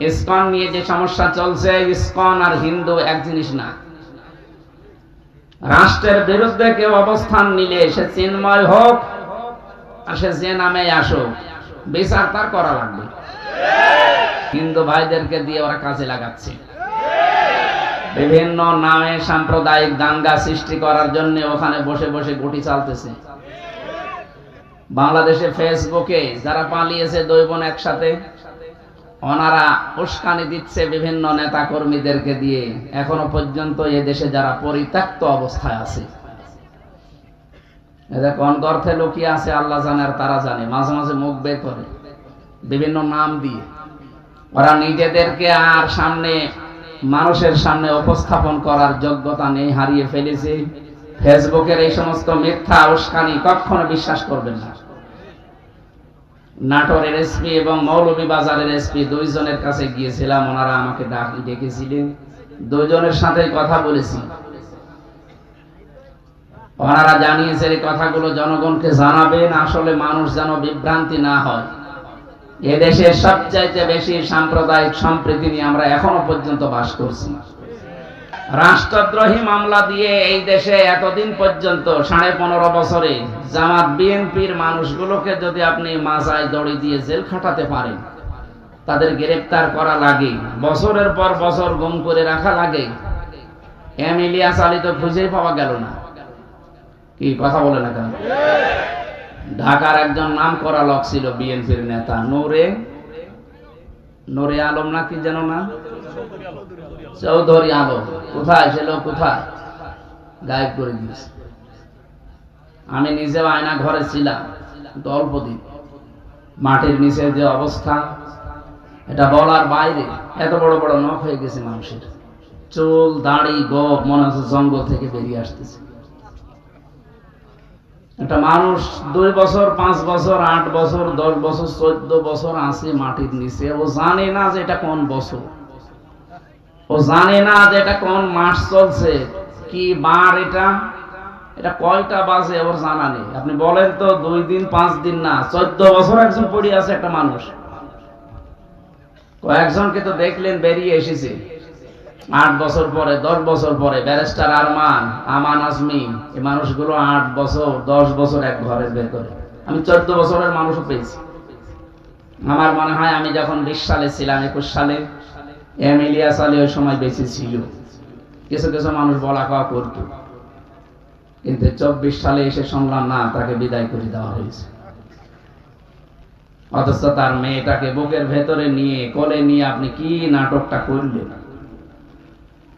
ISKCON নিয়ে যে সমস্যা চলছে, ইসকন আর হিন্দু এক জিনিস না। রাষ্ট্রের বিরুদ্ধে কেউ অবস্থান নিলে সে চিন্ময় হোক, আর সে যে নামে আসুক, বিচার তার করা লাগবে। হিন্দু ভাইদেরকে দিয়ে ওরা কাজে লাগাচ্ছে। বিভিন্ন নামে সাম্প্রদায়িক দাঙ্গা সৃষ্টি করার জন্য ওখানে বসে বসে গুটি চালতেছে। বাংলাদেশে ফেসবুকে যারা পালিয়েছে দুই বোন একসাথে ওনারা উস্কানি দিচ্ছে বিভিন্ন নেতা কর্মীদেরকে দিয়ে। এখনও পর্যন্ত এ দেশে যারা পরিত্যক্ত অবস্থায় আছে। এদের কোন গর্থে লুকিয়ে আছে, আল্লাহ জানে আর তারা জানে। মাঝে মাঝে মুখ বের করে, বিভিন্ন নাম দিয়ে। ওরা নিজেদেরকে আর সামনে, মানুষের সামনে উপস্থাপন করার যোগ্যতা নেই, হারিয়ে ফেলেছে। ফেসবুকের এই সমস্ত মিথ্যা উস্কানি কখনো বিশ্বাস করবেন না। নাটোরের এসপি এবং মৌলভীবাজারের এসপি দুইজনের কাছে গিয়েছিলাম, ওনারা আমাকে ডাক ডেকেছিলেন। দুইজনের সাথে কথা বলেছি। ওনারা জানিয়েছে এই কথাগুলো জনগণকে জানাবেন, আসলে মানুষ যেন বিভ্রান্তি না হয়। এদেশে সবচাইতে বেশি সাম্প্রদায়িক সম্প্রীতি নিয়ে আমরা এখনও পর্যন্ত বাস করছি। রাষ্ট্রদ্রোহী মামলা দিয়ে এই দেশে এতদিন পর্যন্ত, সাড়ে পনেরো বছরে, জামাত বিএনপির মানুষগুলোকে যদি আপনি মাজায় দড়ি দিয়ে জেল খাটাতে পারেন, তাদের গ্রেপ্তার করা লাগে, বছরের পর বছর গুম করে রাখা লাগে, এম ইলিয়াস আলী তো খুঁজেই পাওয়া গেল না। কি, কথা বলে না কেন? ঢাকার একজন নাম করা লোক ছিল বিএনপির নেতা, নূরে নূরে আলম না কি যেন না চৌধুরী আলম, কোথায়? ছিল কোথায়? গায়েব করে দিয়েছে। আমি নিজেও আয়না ঘরে ছিলাম, কিন্তু অল্প মাটির নিচে যে অবস্থা, এটা বলার বাইরে এত বড় বড় নখ হয়ে গেছে মানুষের। চুল, দাড়ি, গোপ, মনে হচ্ছে জঙ্গল থেকে বেরিয়ে আসতেছে। একটা মানুষ দুই বছর, পাঁচ বছর, আট বছর, দশ বছর, চোদ্দ বছর আছে মাটির নিচে। ও জানে না যে এটা কোন বছর। ও জানে না যে এটা কোন মাস চলছে। কি বার এটা? এটা কয়টা বাজে ওর জানা নেই। আপনি বলেন তো, দুই দিন, পাঁচ দিন না, চোদ্দ বছর একজন পড়ে আছে একটা মানুষ। কয়েকজনকে তো দেখলেন বেরিয়ে এসেছে। আট বছর পরে, দশ বছর পরে, ব্যারিস্টার আরমান, আমান আজমি এই মানুষগুলো আট বছর, দশ বছর এক ঘরের বের করে। আমি চোদ্দ বছরের মানুষও পেয়েছি। আমার মনে হয় আমি যখন বিশ সালে ছিলাম, একুশ সালে এম ইলিয়াস আলী ওই সময় বেঁচে ছিল। কিছু কিছু মানুষ বলা কওয়া করত। কিন্তু চব্বিশ সালে এসে শুনলাম, না, তাকে বিদায় করে দেওয়া হয়েছে। অথচ তার মেয়েটাকে বুকের ভেতরে নিয়ে, কোলে নিয়ে আপনি কি নাটকটা করলেন?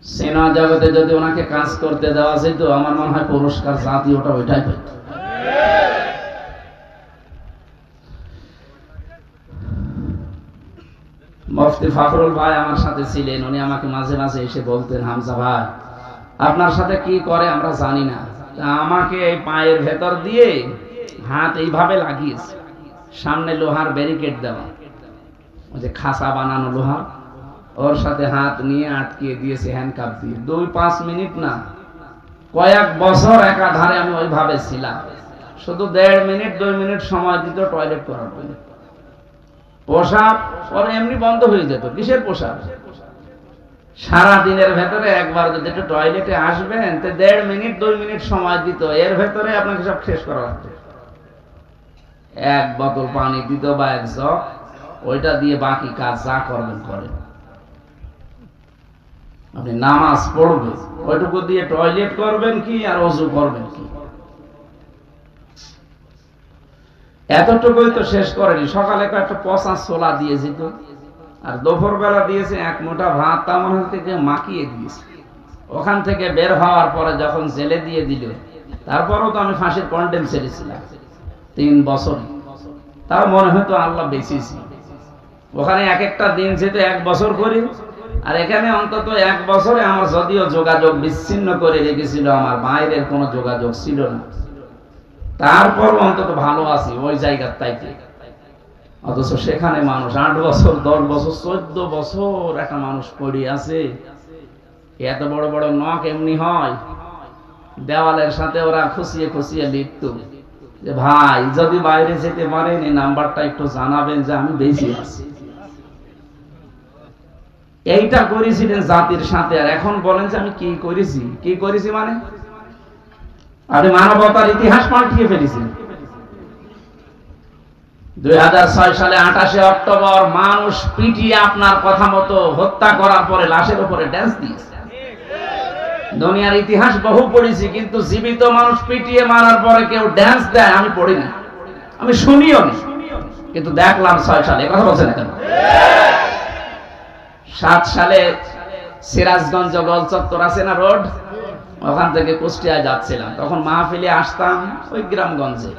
সিনেমা জগতে যদি ওনাকে কাজ করতে দেওয়া যেত, আমার মনে হয় পুরস্কার জাতীয়টা ওইটাই পেত মুফতি ফাখরুল ভাই আমার সাথে ছিলেন, উনি আমাকে মাঝে মাঝে এসে বলতেন, হামজা ভাই, আপনার সাথে কি করে আমরা জানি না। আমাকে এই পায়ের ভেতর দিয়ে হাত এইভাবে লাগিয়েছে। সামনে লোহার ব্যারিকেড দেওয়া। ওই যে খাসা বানানো লোহার ওর সাথে হাত নিয়ে আটকিয়ে দিয়েছে হ্যান্ডকাপ দিয়ে। দুই পাঁচ মিনিট না, কয়েক বছর একাধারে আমি ওইভাবে ছিলাম। শুধু দেড় মিনিট, দুই মিনিট সময় দিত টয়লেট করার জন্য। পোশাক ওর এমনি বন্ধ হয়ে যেত। কিসের পোশাক? সারা দিনের ভেতরে একবার যদি একটু টয়লেটে আসবেন, তো দেড় মিনিট, দুই মিনিট সময় দিত। এর ভেতরে আপনাকে সব শেষ করা লাগতো। এক বোতল পানি দিত বা এক জগ, ওইটা দিয়ে বাকি কাজ যা করবেন, করেন। আপনি নামাজ পড়বেন, ওইটুকু দিয়ে টয়লেট করবেন কি আর অজু করবেন কি? এতটুকুই তো শেষ করেনি। সকালে একটা পচা ছোলা দিয়ে যেত। আর দুপুর বেলা দিয়েছে এক মোটা ভাত, তা মনে থেকে মাখিয়ে দিয়েছে। ওখান থেকে বের হওয়ার পরে যখন জেলে দিয়ে দিল, তারপরও তো আমি ফাঁসির কন্টেম ছেড়েছিলাম। তিন বছর। তাও মনে হয়তো আল্লাহ বেঁচেছি। ওখানে এক একটা দিন যেত এক বছর করি। আর এখানে অন্তত এক বছরে আমার যদিও যোগাযোগ বিচ্ছিন্ন করে রেখেছিল, আমার বাইরের কোনো যোগাযোগ ছিল না। তারপর অন্তত ভালো আছি, ওই জায়গার তাইতে। অথচ সেখানে মানুষ আট বছর, দশ বছর, চোদ্দ বছর একটা মানুষ পড়ে আছে। এত বড় বড় নখ এমনি হয়? দেওয়ালের সাথে ওরা খুশিয়ে খুশিয়ে লিখত যে, ভাই, যদি বাইরে যেতে পারেন, এই নাম্বারটা একটু জানাবেন যে আমি বেশি আছি। এইটা করেছিলেন জাতির সাথে, আর এখন বলেন যে, আমি কি করেছি? কি করেছি মানে? আপনি মানবতার ইতিহাস পাল্টিয়ে ফেলেছেন দুই সালে আঠাশে অক্টোবর মানুষ পিটিয়ে আপনার কথা মতো হত্যা করার পরে লাশের উপরে ড্যান্স দিয়েছে। দুনিয়ার ইতিহাস বহু পড়েছি, কিন্তু জীবিত মানুষ পিটিয়ে মারার পরে কেউ ড্যান্স দেয়, আমি পড়ি না। আমি শুনিও নি। কিন্তু দেখলাম ছয় সালে কথা বলছেন কেন? সাত সালে সিরাজগঞ্জ গোল চত্বর আছে না রোড? ওখান থেকে কুষ্টিয়ায় যাচ্ছিলাম। তখন মাহফিলে আসতাম ওই গ্রামগঞ্জে।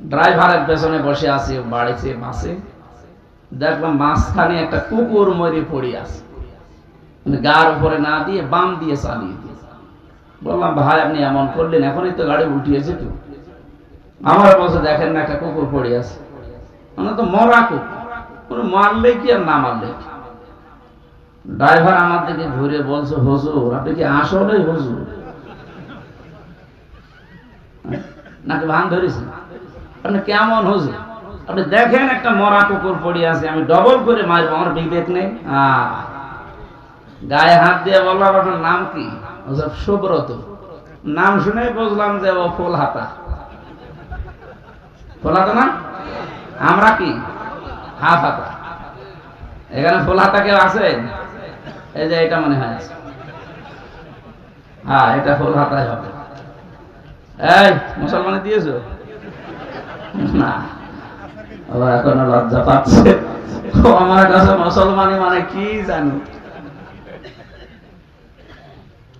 ড্রাইভারের পেছনে বসে আছি, বাড়িতে বাসে দেখলাম মাঝখানে একটা কুকুর মরে পড়ে আছে। মানে গার উপরে না দিয়ে বাম দিয়ে চালিয়ে দিয়ে বললাম, ভাই, আপনি এমন করলেন, এখনই তো গাড়ি উঠিয়েছে তো। আমার বসে দেখেন না, একটা কুকুর পড়ে আছে। মানে তো মরা কুকুর। মারলে কি আর না মারলে কি? ড্রাইভার আমার দিকে ঘুরে বলছে, হুজুর, আপনি কি আসলে হুজুর? নাকি ভান ধরেছেন? আপনি কেমন হুজুর? আপনি দেখেন একটা মরা কুকুর পড়ে আছে, আমি ডবল করে মারবো, আমার বিবেক নেই। গায়ে হাত দিয়ে বললাম, আপনার নাম কি? সুব্রত। নাম শুনে বুঝলাম যে ও ফুল হাতা ফুল হাতা না? আমরা কি? হাফ হাতা এখানে ফুল হাতা কেউ আছে? এই যে এটা মনে হয় হ্যাঁ এটা ফুল হাতাই হবে। এই, মুসলমানে দিয়েছ? না। ও এখনও লজ্জা পাচ্ছে। আমার কাছে মুসলমানি মানে কি জানো।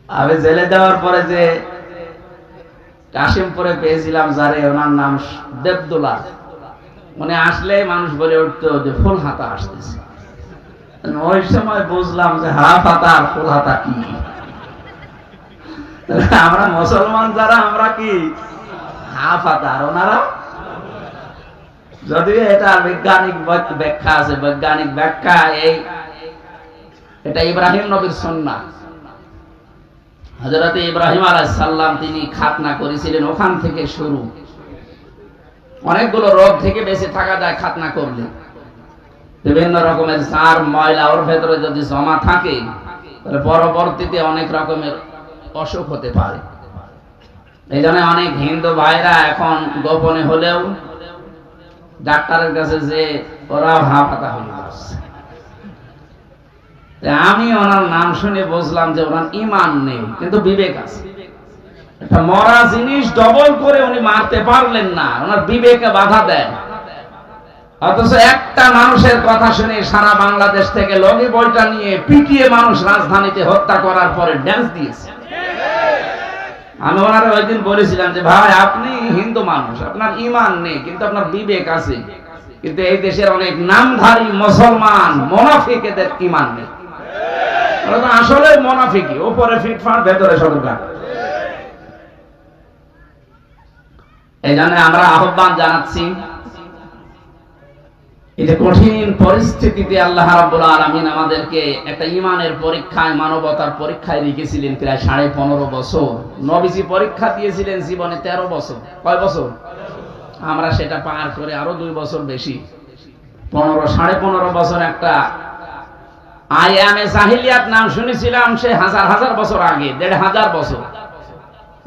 আমি জেলে দেওয়ার পরে যে কাশিমপুরে পেয়েছিলাম যারে ওনার নাম দেবদুল্লাহ মানে আসলে মানুষ বলে উঠতো যে ফুল হাতা আসতেছে। ওই সময় বুঝলাম যে হাফ হাতা আর ফুল হাতা কি? আমরা মুসলমান যারা, আমরা কি? হাফ হাতা আর ওনারা? যদিও এটা বৈজ্ঞানিক ব্যাখ্যা আছে, বৈজ্ঞানিক ব্যাখ্যা এই, এটা ইব্রাহিম নবীর সন্না হজরত ইব্রাহিম আলাইহিস সালাম তিনি খাতনা করেছিলেন ওখান থেকে শুরু। অনেকগুলো রোগ থেকে বেঁচে থাকা যায় খাতনা করলে। বিভিন্ন রকমের সার, ময়লা ওর ভেতরে যদি জমা থাকে, তাহলে পরবর্তীতে অনেক রকমের অসুখ হতে পারে। এই জন্য অনেক হিন্দু ভাইরা এখন গোপনে হলেও ডাক্তারের কাছে যে ওরা হাফাতা হয়ে যাচ্ছে আমি ওনার নাম শুনে বুঝলাম যে ওনার ইমান নেই, কিন্তু বিবেক আছে। একটা মরা জিনিস ডবল করে উনি মারতে পারলেন না, ওনার বিবেকে বাধা দেয়। অথচ একটা মানুষের কথা শুনে সারা বাংলাদেশ থেকে লগি বইটা নিয়ে পিটিয়ে মানুষ রাজধানীতে হত্যা করার পরে ড্যান্স দিয়েছে। আমি ওনারা ওই দিন বলেছিলাম যে, ভাই, আপনি হিন্দু মানুষ, আপনার ইমান নেই, কিন্তু আপনার বিবেক আছে। কিন্তু এই দেশের অনেক নামধারী মুসলমান, মোনাফিকেদের ইমান নেই। আসলে মোনাফিকি ওপরে ভেতরে সতর্কা এই জন্য আমরা আহ্বান জানাচ্ছি এই কঠিন পরিস্থিতিতে আল্লাহ রাব্বুল আলামিন আমাদেরকে একটা ইমানের পরীক্ষায়, মানবতার পরীক্ষায় রেখেছিলেন প্রায় সাড়ে পনেরো বছর। নবীজি পরীক্ষা দিয়েছিলেন জীবনে তেরো বছর। কয় বছর? আমরা সেটা পার করে আরও দুই বছর বেশি। পনেরো, সাড়ে পনেরো বছর একটা আইয়ামে জাহিলিয়াত নাম শুনেছিলাম, সে হাজার হাজার বছর আগে, দেড় হাজার বছর।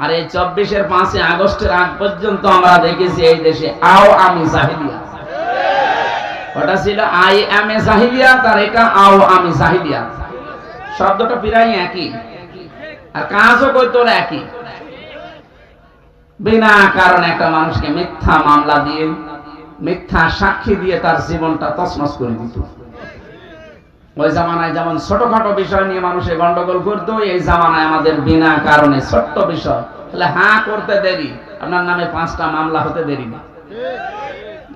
আর এই চব্বিশের পাঁচই আগস্টের আগ পর্যন্ত আমরা দেখেছি এই দেশে আও আমি জাহিলিয়া ওটা ছিল আই এম এ জাহিলিয়া আর এটা আও আমি জাহিলিয়া। শব্দটা প্রায় একই। আর কাজও করতো একই। বিনা কারণে একটা মানুষকে মিথ্যা মামলা দিয়ে, মিথ্যা সাক্ষী দিয়ে তার জীবনটা তছনছ করে দিত। ওই জামানায় যেমন ছোটখাটো বিষয় নিয়ে মানুষে গন্ডগোল করতো, এই জামানায় আমাদের বিনা কারণে ছোট্ট বিষয়। তাহলে হ্যাঁ করতে দেরি। আপনার নামে পাঁচটা মামলা হতে দেরি না।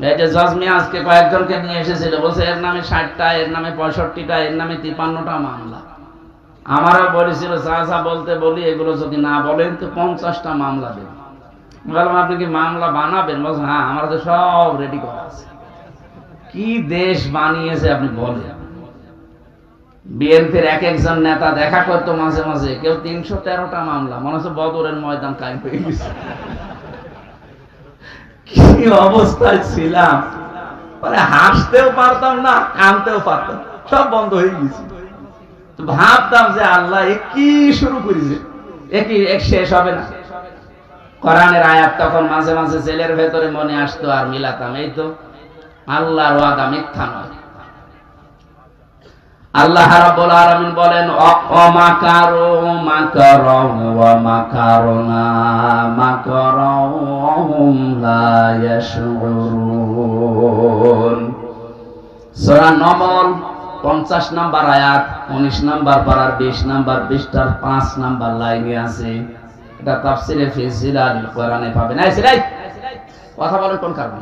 এই যে জজ মিয়া আজকে কয়েকজনকে নিয়ে এসেছিল, বলছে এর নামে ষাটটা, এর নামে পঁয়ষট্টিটা, এর নামে তিপান্নটা মামলা। আমারও বলেছিল চাচা বলতে বলি, এগুলো যদি না বলেন তো পঞ্চাশটা মামলা দেবেন বললাম, আপনি কি মামলা বানাবেন? বলছেন হ্যাঁ আমরা তো সব রেডি করা আছে। কি দেশ বানিয়েছে আপনি বলেন। বিএনপির এক একজন নেতা দেখা করতো মাঝে মাঝে, কেউ তিনশো তেরোটা মামলা, মনে হচ্ছে বদরের ময়দান কায়েম হয়ে গেছে। কি অবস্থায় ছিলাম? মানে হাসতেও পারতাম না, কানতেও পারতাম সব বন্ধ হয়ে গেছে ভাবতাম যে আল্লাহ কি শুরু করেছে? এ এক শেষ হবে না? কোরআনের আয়াত তখন মাঝে মাঝে জেলের ভেতরে মনে আসতো আর মিলাতাম, এই তো আল্লাহর ওয়াদা মিথ্যা নয়। আল্লাহ রাব্বুল আলামিন বলেন অমাকারু মাকারু ওয়া মাকারনা, মাকারুহুম লা ইয়াশউরুন। সূরা নমল 50 নাম্বার আয়াত 19 নাম্বার পারার 20 নাম্বার পৃষ্ঠার 5 নাম্বার লাইনে আছে। এটা তাফসিরে ফি জিলালিল কোরআনে পাবেন। এই কথা বলেন কোন কারণে?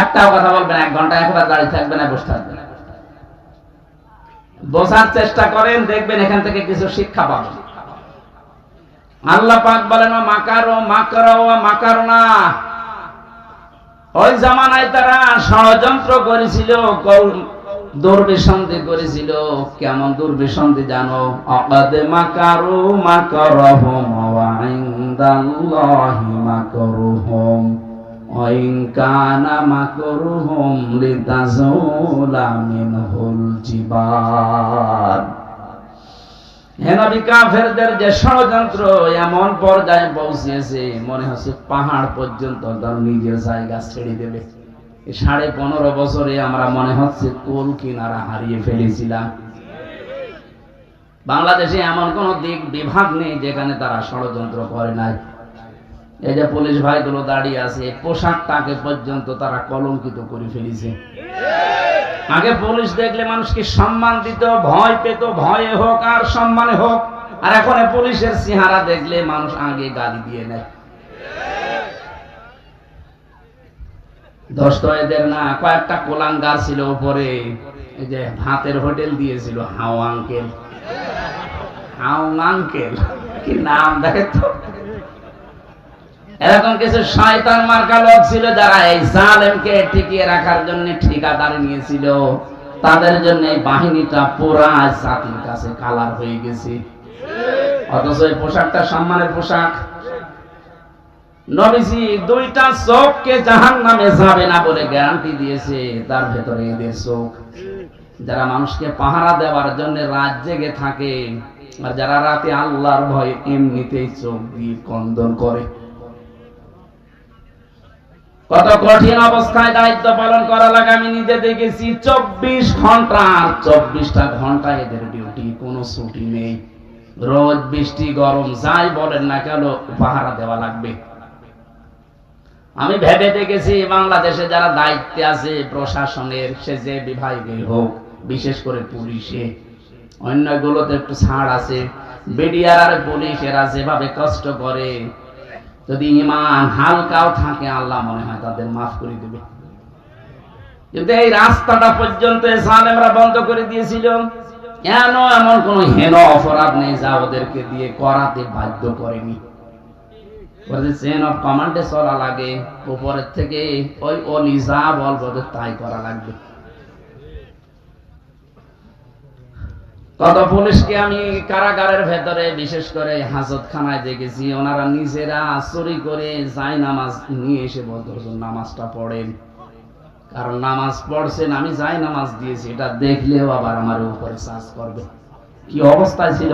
একটাও কথা বলবেন এক ঘণ্টা, একবার দাঁড়িয়ে থাকবেন না, বসে থাকবেন বোঝার চেষ্টা করেন, দেখবেন এখান থেকে কিছু শিক্ষা পাবেন। আল্লাহ পাক বলেন ও মাকারো মাকারো মাকারো না ওই জামানায় তারা ষড়যন্ত্র করেছিল দুর্বিসন্ধি করেছিল। কেমন দুর্বিসন্ধি জানো? অকাদে মাকারু, মাকারহুম, ওয়া ইনদাল্লাহি মাকারুহুম। وإن كان مكرهم لتزول منه الجبال হেনবি কাফেরদের যে ষড়যন্ত্র এমন পর্যায়ে পৌঁছেছে মনে হচ্ছে পাহাড় পর্যন্ত তার নিজের জায়গা ছেড়ে দেবে এই সাড়ে পনেরো বছরে আমরা মনে হচ্ছে কোল কিনারা হারিয়ে ফেলেছিলাম বাংলাদেশে এমন কোন দিক বিভাগ নেই যেখানে তারা ষড়যন্ত্র করে নাই এই যে পুলিশ ভাইগুলো দাঁড়িয়ে আছে পোশাকটাকে পর্যন্ত তারা কলঙ্কিত করে ফেলেছে। আগে পুলিশ দেখলে মানুষকে সম্মান দিত, ভয় পেত, ভয়ে হোক আর সম্মানে হোক। আর এখন পুলিশের চেহারা দেখলে মানুষ আগে গালি দিয়ে নেয়। দশটয়েদের না, কয়েকটা কোলাঙ্গার ছিল উপরে। এই যে ভাতের হোটেল দিয়েছিল হাও আঙ্কেল হাও আঙ্কেল কি নাম দেখে তো? এরকম কিছু শয়তান মার্কা লোক ছিল যারা এই জালেমকে টিকিয়ে রাখার জন্য ঠিকাদারি নিয়েছিল। তাদের জন্য এই বাহিনীটা পুরা জাতির কাছে কালার হয়ে গেছে। অথচ এই পোশাকটা সম্মানের পোশাক। নবীজি দুইটা চোখকে জাহান নামে যাবে না বলে গ্যারান্টি দিয়েছে, তার ভেতরে এদের চোখ। যারা মানুষকে পাহারা দেওয়ার জন্য রাত জেগে থাকে, আর যারা রাতে আল্লাহর ভয়ে এমনিতেই চোখ দিয়ে কন্দন করে। কত কঠিন অবস্থায় দায়িত্ব পালন করা লাগে? আমি নিজে দেখেছি চব্বিশ ঘণ্টা চব্বিশটা ঘণ্টা এদের ডিউটি কোনো ছুটি নেই। রোজ বৃষ্টি, গরম, যাই বলেন না কেন পাহারা দেওয়া লাগবে। আমি ভেবে দেখেছি, বাংলাদেশে যারা দায়িত্বে আছে, প্রশাসনের, সে যে বিভাগে হোক, বিশেষ করে পুলিশে। অন্যগুলোতে একটু ছাড় আছে। বিডিআর আর পুলিশ এরা যেভাবে কষ্ট করে যদি ইমান হালকাও থাকে, আল্লাহ মনে হয় তাদের মাফ করে দেবে। কিন্তু এই রাস্তাটা পর্যন্ত বন্ধ করে দিয়েছিল। কেন এমন কোন হেন অপরাধ নেই যা ওদেরকে দিয়ে করাতে বাধ্য করেনি? চেন অফ কমান্ডে চলা লাগে, উপরের থেকে ওই অলি যা বলব তাই করা লাগবে। কত পুলিশকে আমি কারাগারের ভেতরে, বিশেষ করে দেখেছি, ওনারা নিজেরা চুরি করে যাই নামাজ নিয়ে এসে নামাজটা পড়েন। কারণ নামাজ পড়ছেন, আমি যাই নামাজ দিয়েছি, এটা দেখলেও আবার আমার উপরে করবে কি অবস্থায় ছিল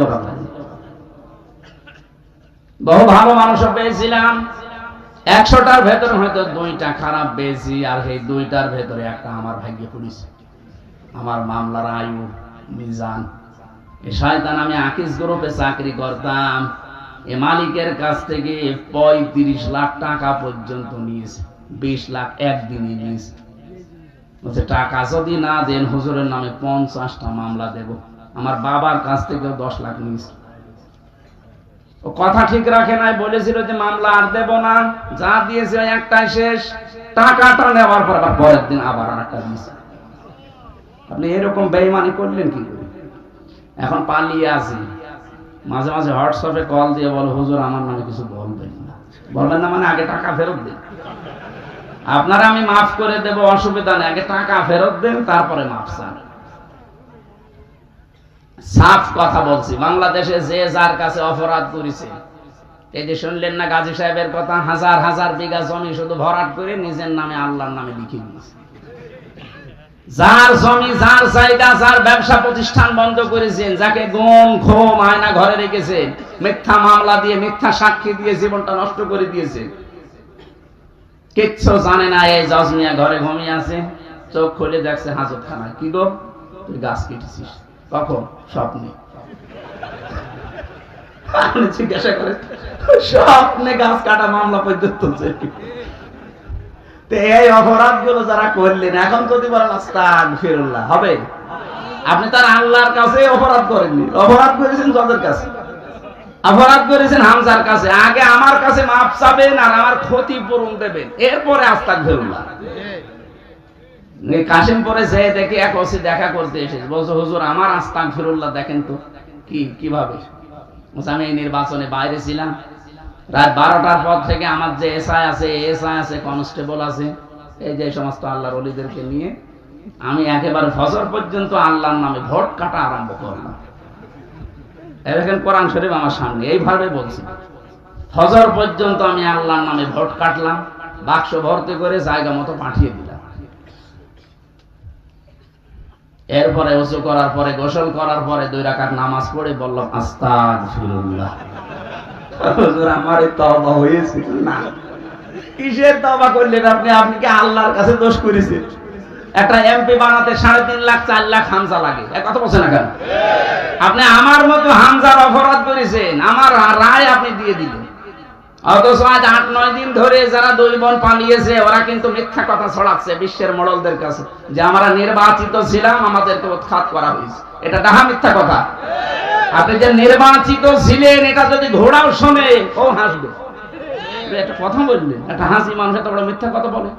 বহু ভালো মানুষও পেয়েছিলাম। একশোটার ভেতরে হয়তো দুইটা খারাপ পেয়েছি, আর সেই দুইটার ভেতরে একটা আমার ভাগ্যে পড়েছে আমার মামলার আয়ু, মিজান। শয়তান আমি আকিস গ্রুপে চাকরি করতাম। এ মালিকের কাছ থেকে পঁয়ত্রিশ লাখ টাকা পর্যন্ত নিয়েছে। বিশ লাখ একদিনই নিয়েছে। বলছে, টাকা যদি না দেন হুজুরের নামে পঞ্চাশটা মামলা দেব। আমার বাবার কাছ থেকে দশ লাখ নিয়েছে। ও কথা ঠিক রাখে নাই, বলেছিল যে মামলা আর দেব না। যা দিয়েছে একটাই শেষ। টাকাটা নেওয়ার পর আবার পরের দিন আবার আর একটা দিয়েছে। আপনি এরকম বেইমানি করলেন কি করে? এখন পালিয়ে আছি। মাঝে মাঝে হোয়াটসঅ্যাপে কল দিয়ে বলো, হুজুর, আমার নামে কিছু বলবেন না। বলবেন না মানে আগে টাকা ফেরত দেন। আপনারা আমি মাফ করে দেব, অসুবিধা নেই। আগে টাকা ফেরত দেন, তারপরে মাফ চান। সাফ কথা বলছি, বাংলাদেশে যে যার কাছে অপরাধ করেছে, এই যে শুনলেন না গাজী সাহেবের কথা, হাজার হাজার বিঘা জমি শুধু ভরাট করে নিজের নামে আল্লাহর নামে লিখে দিয়েছে। যার জমি, যার জায়গা, যার ব্যবসা প্রতিষ্ঠান বন্ধ করেছেন, যাকে গুম, ঘুম, আয়না ঘরে রেখেছেন মিথ্যা মামলা দিয়ে, মিথ্যা সাক্ষী দিয়ে জীবনটা নষ্ট করে দিয়েছে। কিচ্ছু জানে না, এই জজ মিয়া ঘরে ঘুমিয়ে আছে, চোখ খুলে দেখছে হাজত খানায় কি গো? তুই গাছ কেটেছিস। কখন? স্বপ্নে। জিজ্ঞাসা করে, স্বপ্নে গাছ কাটা মামলা পর্যন্ত তুলছে তো এই অপরাধগুলো যারা করলেন, এখন যদি বলেন আস্তাক ফিরুল্লাহ হবে? আপনি তার আল্লাহর কাছে অপরাধ করেননি। অপরাধ করেছেন জজের কাছে। অপরাধ করেছেন হামজার কাছে। আগে আমার কাছে মাপ চাবেন আর আমার ক্ষতি পূরণ দেবেন। এরপরে আস্তাক ফিরুল্লাহ কাশিমপুরে যে দেখি এক ওসি দেখা করতে এসেছে। বলছে, হুজুর, আমার আস্তাক ফিরুল্লাহ দেখেন তো, কি, কীভাবে? আমি এই নির্বাচনে বাইরে ছিলাম। রাত বারোটার পর থেকে আমার যে এসআই আছে এসআই আছে, কনস্টেবল আছে, এই যে সমস্ত আল্লাহর অলিদেরকে নিয়ে আমি একেবারে ফজর পর্যন্ত আল্লাহর নামে ভোট কাটা আরম্ভ করলাম। এরকম কোরআন শরীফ আমার সামনে, এইভাবে বলছি। ফজর পর্যন্ত আমি আল্লাহর নামে ভোট কাটলাম, বাক্স ভর্তি করে জায়গা মতো পাঠিয়ে দিলাম। এরপরে উঁচু করার পরে, গোসল করার পরে দুই রাকাত নামাজ পড়ে বললাম ফিরুল্লাহ আমার এই তওবা হয়েছে। না। কিসের তওবা করলেন আপনি? আপনি কি আল্লাহর কাছে দোষ করেছেন? একটা এমপি বানাতে সাড়ে তিন লাখ, চার লাখ হামজা লাগে। কথা বলছেন না কেন? আপনি আমার মতো হামজার অপরাধ করেছেন। আমার রায় আপনি দিয়ে দিলেন। অথচ আজ আট, নয় দিন ধরে যারা দুই বোন পালিয়েছে, ওরা কিন্তু মিথ্যা কথা ছড়াচ্ছে বিশ্বের মডলদের কাছে। যে আমরা নির্বাচিত ছিলাম, আমাদেরকে উৎখাত করা হয়েছে। এটা ডাহা মিথ্যা কথা। আপনি যে নির্বাচিত ছিলেন এটা যদি ঘোড়াও শোনে ও হাসবে। একটা কথা বললেন একটা হাসি মানুষ এত বড় মিথ্যা কথা বলে।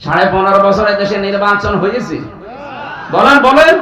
সাড়ে পনেরো বছরে দেশে নির্বাচন হয়েছে। বলেন বলেন।